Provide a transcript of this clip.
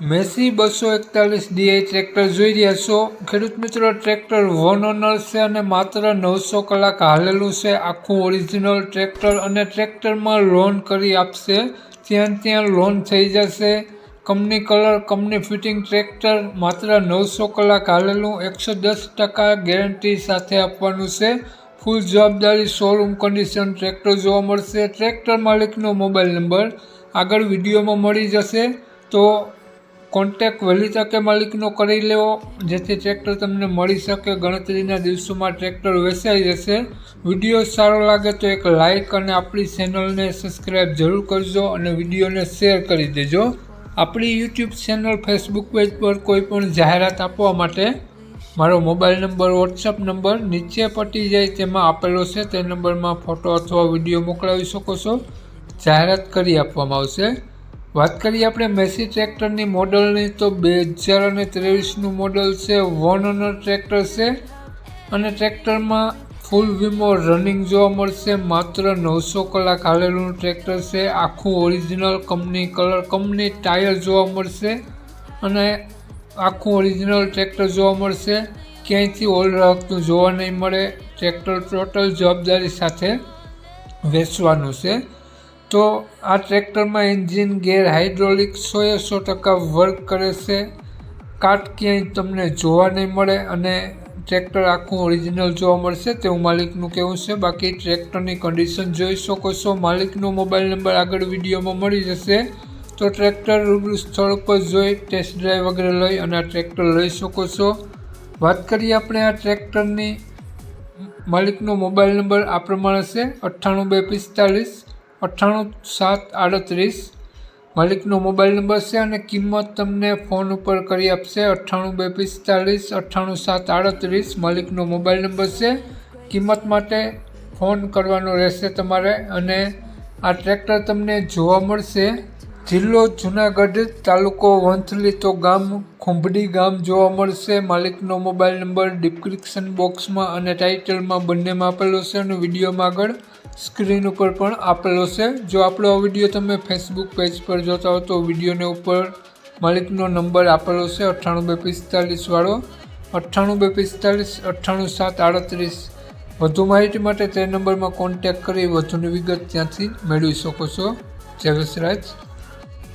Massey બસો એકતાલીસ D I tractor જોઈ રહ્યા છો. ખેડૂત મિત્રો, ટ્રેક્ટર વન ઓનર છે અને માત્ર નવસો કલાક હાલેલું છે. આખું ઓરિજિનલ ટ્રેક્ટર અને ટ્રેક્ટરમાં લોન કરી આપશે. ત્યાં ત્યાં લોન થઈ જશે. Company colour company fitting tractor માત્ર નવસો કલાક હાલેલું. એકસો દસ ટકા ગેરંટી સાથે આપવાનું છે. ફૂલ જવાબદારી શોરૂમ કન્ડિશન ટ્રેક્ટર જોવા મળશે. ટ્રેક્ટર માલિકનો મોબાઈલ નંબર આગળ વિડીયોમાં મળી જશે. તો કોન્ટેક વહેલી તકે માલિકનો કરી લેવો, જેથી ટ્રેક્ટર તમને મળી શકે, ગણતરીના દિવસોમાં ટ્રેક્ટર વેચાઈ જશે. વીડિયો સારો લાગે તો એક લાઇક અને આપણી ચેનલને સબસ્ક્રાઈબ જરૂર કરજો અને વિડીયોને શેર કરી દેજો. આપણી યુટ્યુબ ચેનલ ફેસબુક પેજ પર કોઈ પણ જાહેરાત આપવા માટે મારો મોબાઈલ નંબર વોટ્સઅપ નંબર નીચે પટી જાય તેમાં આપેલો છે. તે નંબરમાં ફોટો અથવા વીડિયો મોકલાવી શકો છો. જાહેરાત કરી આપવામાં આવશે. વાત કરીએ આપણે મેસી ટ્રેક્ટરની મોડલની, તો બે હજાર અને ત્રેવીસનું મોડલ છે, વન ઓનર ટ્રેક્ટર છે. અને ટ્રેક્ટરમાં ફૂલ વીમો રનિંગ જોવા મળશે, માત્ર નવસો કલાક હાલેલું ટ્રેક્ટર છે. આખું original company colour company tyre જોવા મળશે. અને આખું ઓરિજિનલ ટ્રેક્ટર જોવા મળશે. ક્યાંયથી ઓલ રાખતું જોવા નહીં મળે, ટ્રેક્ટર ટોટલ જવાબદારી સાથે વેચવાનું છે. તો આ ટ્રેક્ટરમાં એન્જિન ગેર હાઇડ્રોલિક સોએ સો ટકા વર્ક કરે છે. કાટ ક્યાંય તમને જોવા નહીં મળે અને ટ્રેક્ટર આખું ઓરિજિનલ જોવા મળશે તેવું માલિકનું કહેવું છે. બાકી ટ્રેક્ટરની કન્ડિશન જોઈ શકો છો. માલિકનો મોબાઈલ નંબર આગળ વિડીયોમાં મળી જશે. તો ટ્રેક્ટર રૂબરૂ સ્થળ પર જોઈ ટેસ્ટ ડ્રાઈવ વગેરે લઈ અને આ ટ્રેક્ટર લઈ શકો છો. વાત કરીએ આપણે આ ટ્રેક્ટરની. માલિકનો મોબાઈલ નંબર આ પ્રમાણે છે. અઠ્ઠાણું બે પિસ્તાલીસ અઠ્ઠાણું સાત આડત્રીસ. માલિકનો મોબાઈલ નંબર છે અને કિંમત તમને ફોન ઉપર કરી આપશે. અઠ્ઠાણું બે પિસ્તાલીસ અઠ્ઠાણું સાત આડત્રીસ. માલિકનો મોબાઈલ નંબર છે. કિંમત માટે ફોન કરવાનો રહેશે તમારે અને આ ટ્રેક્ટર તમને જોવા મળશે. જિલ્લો જુનાગઢ તાલુકો વંથલી તો ગામ ખુંભડી ગામ જોવા મળશે. માલિકનો મોબાઈલ નંબર ડિસ્ક્રિપ્શન બોક્સમાં અને ટાઇટલમાં બંનેમાં આપેલો છે અને વિડીયોમાં આગળ સ્ક્રીન ઉપર પણ આપેલો છે. જો આપણો આ વીડિયો તમે ફેસબુક પેજ પર જોતા હો તો વિડીયોને ઉપર માલિકનો નંબર આપેલો છે અઠ્ઠાણું બે પિસ્તાલીસવાળો અઠ્ઠાણું બે પિસ્તાલીસ અઠ્ઠાણું સાત આડત્રીસ. વધુ માહિતી માટે તે નંબરમાં કોન્ટેક કરી વધુની વિગત ત્યાંથી મેળવી શકો છો. જય વસરાજ.